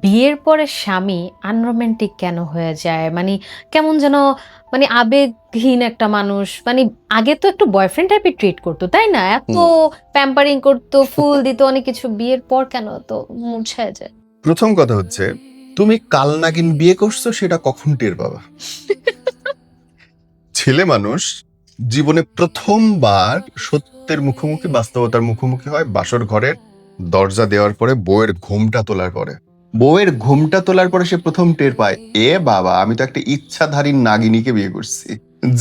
বিয়ের পরে স্বামী আনরোমান্টিক কেন হয়ে যায়? মানে কেমন যেন মানে আবেগহীন একটা মানুষ। মানে আগে তো একটু বয়ফ্রেন্ড টাইপের ট্রিট করতো তাই না? এত প্যাম্পারিং করতো ফুল দিত অনেক কিছু। বিয়ের পর কেন তো মুছায় যায়? প্রথম কথা হচ্ছে তুমি কাল নাগিন বিয়ে করছ সেটা কখন টের পাবা? ছেলে মানুষ জীবনে প্রথমবার সত্যের মুখোমুখি বাস্তবতার মুখোমুখি হয় বাসর ঘরের দরজা দেওয়ার পরে বইয়ের ঘুমটা তোলার পরে। বউয়ের ঘুমটা তোলার পরে সে প্রথম টের পায়, এ বাবা, আমি তো একটা ইচ্ছাধারী নাগিনীকে বিয়ে করছি,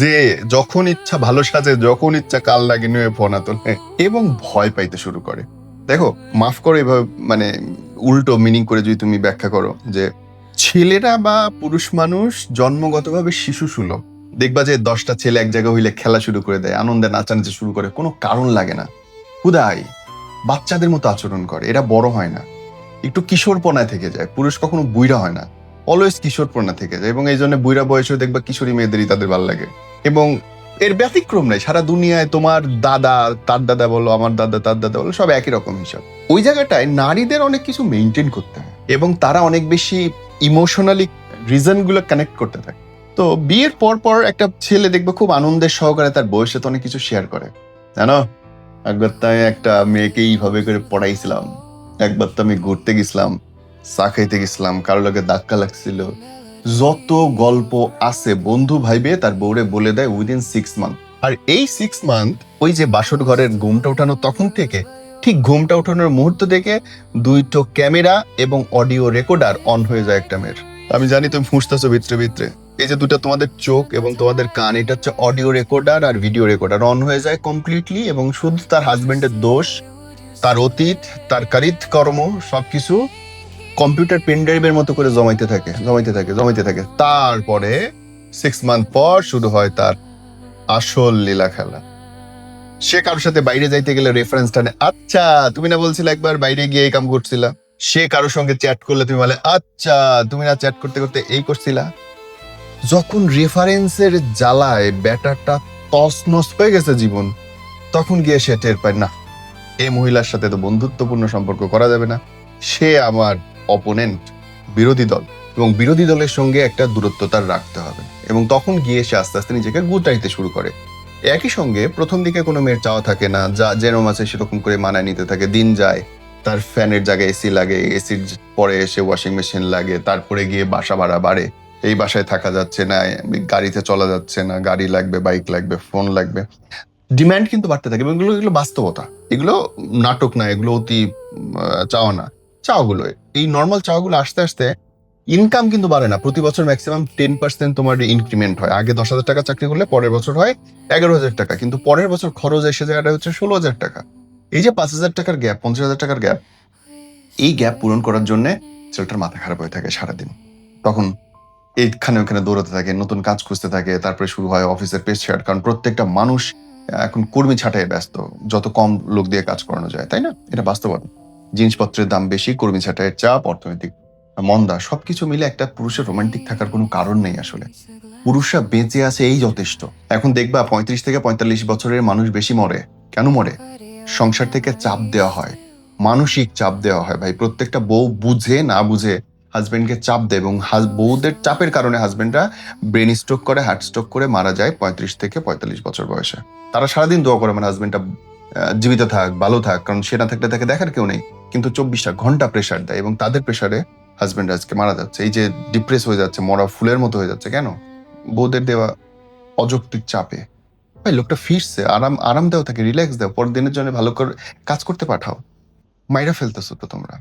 যে যখন ইচ্ছা ভালো সাজে, যখন ইচ্ছা কাল নাগিনী হয়ে ফোনা তোলে। এবং ভয় পাইতে শুরু করে। দেখো, মাফ করো এভাবে মানে উল্টো মিনিং করে যদি তুমি ব্যাখ্যা করো, যে ছেলেরা বা পুরুষ মানুষ জন্মগতভাবে শিশু সুলভ। দেখবা যে দশটা ছেলে এক জায়গায় হইলে খেলা শুরু করে দেয়, আনন্দে নাচানাচি শুরু করে, কোনো কারণ লাগে না। হুদাই বাচ্চাদের মতো আচরণ করে, এরা বড় হয় না। একটু কিশোরপনায় থেকে যায়। পুরুষ কখনো বুইরা হয় না। অলওয়েজ কিশোরপনা থেকে যায় এবং এই জন্য বুইরা বয়সেও দেখবা কিশোরী মেয়েদেরই তাদের ভালো লাগে। এবং এর ব্যতিক্রম নাই। সারা দুনিয়ায় তোমার দাদা, তার দাদা বলো, আমার দাদা, তার দাদা বলো, সব একই রকম হিসাব। ওই জায়গাটায় নারীদের অনেক কিছু মেনটেন করতে হয় এবং তারা অনেক বেশি ইমোশনালি রিজনগুলো কানেক্ট করতে থাকে। তো বিয়ের পর পর একটা ছেলে দেখবে খুব আনন্দের সহকারে তার বয়সে তো অনেক কিছু শেয়ার করে। জানো? একবার তাই একটা মেয়েকে এইভাবে করে পড়াইছিলাম। একবার তো আমি ঘুরতে গেছিলাম, চা খাইতে গেছিলাম, কারও লোকে ধাক্কা লাগছিল। যত গল্প আছে, বন্ধু ভাইবে তার বউরে বলে দেয় উইদিন সিক্স মান্থ আর এই সিক্স মান্থ ওই যে বাসর ঘরের ঘুমটা ওঠানো তখন থেকে, ঠিক ঘুমটা ওঠানোর মুহূর্ত থেকে দুইটো ক্যামেরা এবং অডিও রেকর্ডার অন হয়ে যায় একটা মেয়ের। আমি জানি তুমি ফুঁসতেছো ভিতরে ভিতরে। এই যে দুটো তোমাদের চোখ এবং তোমাদের কান, এটা হচ্ছে অডিও রেকর্ডার আর ভিডিও রেকর্ডার অন হয়ে যায় কমপ্লিটলি এবং শুধু তার হাজবেন্ডের দোষ তার অতীত, তার কারিত কর্ম সবকিছু কম্পিউটার পেন ড্রাইভের মতো করে জমাইতে থাকে জমাইতে থাকে জমাইতে থাকে। তারপরে সিক্স মান্থ পর শুরু হয় তার আসল লীলা খেলা। সে কারোর সাথে বাইরে যাইতে গেলে রেফারেন্স টানে আচ্ছা তুমি না বলছিলে একবার বাইরে গিয়ে এই কাম করছিলা? সে কারোর সঙ্গে চ্যাট করলে তুমি বলে আচ্ছা তুমি না চ্যাট করতে করতে এই করছিলা? যখন রেফারেন্সের জ্বালায় ব্যাটারটা তসনস হয়ে গেছে জীবন, তখন গিয়ে সে টের পায়, না এই মহিলার সাথে তো বন্ধুত্বপূর্ণ সম্পর্ক করা যাবে না। সে আমার অপোনেন্ট বিরোধী দল। এবং বিরোধী দলের সঙ্গে একটা দূরত্ব তার রাখতে হবে। এবং তখন গিয়ে সে আস্তে আস্তে নিজেকে গুটাইতে শুরু করে। একই সঙ্গে প্রথম দিকে কোনো মেয়ের চাওয়া থাকে না, যা যেরকম আছে সেরকম করে মানায় নিতে থাকে। দিন যায়, তার ফ্যানের জায়গায় এসি লাগে এসির পরে এসে ওয়াশিং মেশিন লাগে, তারপরে গিয়ে বাসা ভাড়া বাড়ে। এই বাসায় থাকা যাচ্ছে না, গাড়িতে চলা যাচ্ছে না, গাড়ি লাগবে বাইক লাগবে ফোন লাগবে। ডিমান্ড কিন্তু বাড়তে থাকে এবং এগুলো এগুলো বাস্তবতা। এগুলো নাটক না, এগুলো অতি চাওয়া না। চাওয়াগুলো, এই নর্মাল চাওয়াগুলো আস্তে আস্তে ইনকাম কিন্তু বাড়ে না। প্রতি বছর ম্যাক্সিমাম টেন পার্সেন্ট তোমার ইনক্রিমেন্ট হয়। আগে দশ হাজার টাকা চাকরি করলে পরের বছর হয় এগারো হাজার টাকা। কিন্তু পরের বছর খরচ এসে জায়গাটা হচ্ছে ষোলো হাজার টাকা। এই যে পাঁচ হাজার টাকার গ্যাপ পঞ্চাশ হাজার টাকার গ্যাপ এই গ্যাপ পূরণ করার জন্য ছেলেটার মাথা খারাপ হয়ে থাকে সারাদিন। তখন এইখানে ওখানে দৌড়াতে থাকে, নতুন কাজ খুঁজতে থাকে, তারপরে শুরু হয় অফিসের ছাড় কারণ প্রত্যেকটা মানুষ এখন কর্মী ছাঁটাই ব্যস্ত, যত কম লোক দিয়ে কাজ করানো যায়, তাই না? এটা বাস্তবতা। জিনিসপত্রের দাম বেশি, কর্মী ছাঁটাইয়ের চাপ, অর্থনৈতিক মন্দা, সবকিছু মিলে একটা পুরুষের রোমান্টিক থাকার কোনো কারণ নেই আসলে। পুরুষরা বেঁচে আছে এই যথেষ্ট। এখন দেখবা পঁয়ত্রিশ থেকে পঁয়তাল্লিশ বছরের মানুষ বেশি মরে। কেন মরে? সংসার থেকে চাপ দেওয়া হয়। মানসিক চাপ দেওয়া হয় ভাই। প্রত্যেকটা বউ বুঝে, না বুঝে হাজবেন্ডকে চাপ দেয় এবং বউদের চাপের কারণে হাজবেন্ডরা ব্রেন স্ট্রোক করে, হার্ট স্ট্রোক করে মারা যায় পঁয়ত্রিশ থেকে পঁয়তাল্লিশ বছর বয়সে। তারা সারাদিন দোয়া করে মানে হাজবেন্ডটা জীবিত থাক, ভালো থাক, কারণ সে না থাকলে তাকে দেখার কেউ নেই। কিন্তু চব্বিশটা ঘণ্টা প্রেশার দেয় এবং তাদের প্রেশারে হাজবেন্ড আজকে মারা যাচ্ছে। এই যে ডিপ্রেস হয়ে যাচ্ছে, মরা ফুলের মতো হয়ে যাচ্ছে, কেন? বউদের দেওয়া অযৌক্তিক চাপে। ভাই, লোকটা ফিরছে, আরাম আরাম দাও তাকে রিল্যাক্স দাও, পরের দিনের জন্য ভালো করে কাজ করতে পাঠাও। মাইরা ফেলতেছো তো তোমরা।